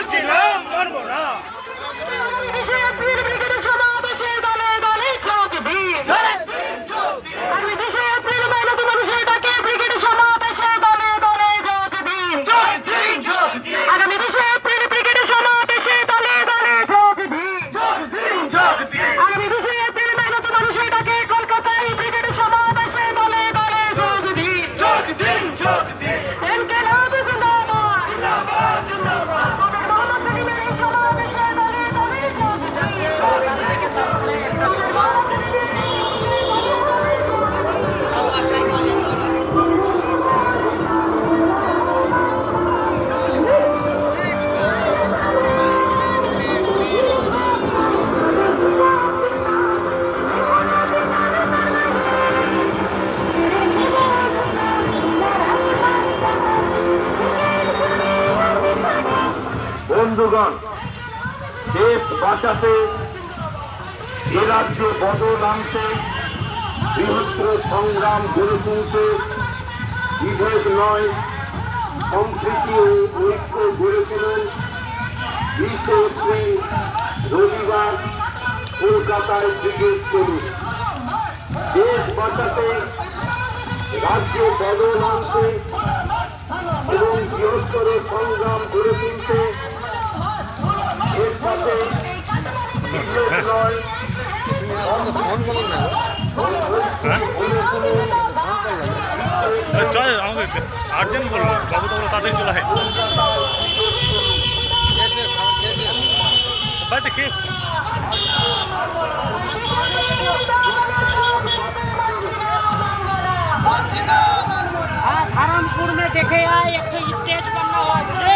有情人 বন্ধুগণ, দেশ বাঁচাতে এ রাজ্যে বদল আনতে বৃহত্তর সংগ্রাম গড়ে তুলতে বিভেদ নয়, সম্প্রীতি ও ঐক্য গড়ে তোলেন। বিশে এপ্রিল রবিবার কলকাতায় ক্রিকেট করুন। দেশ বাঁচাতে রাজ্যে বদল আনতে এবং বৃহত্তর সংগ্রাম গড়ে চল আমাদের আর্জেন্ট বলবো বাবু তো তাড়াতাড়ি চলে আসে বাড়িতে খেয়ে हाँ धर्मपुर में देखे आए एक तो स्टेज बनना हुआ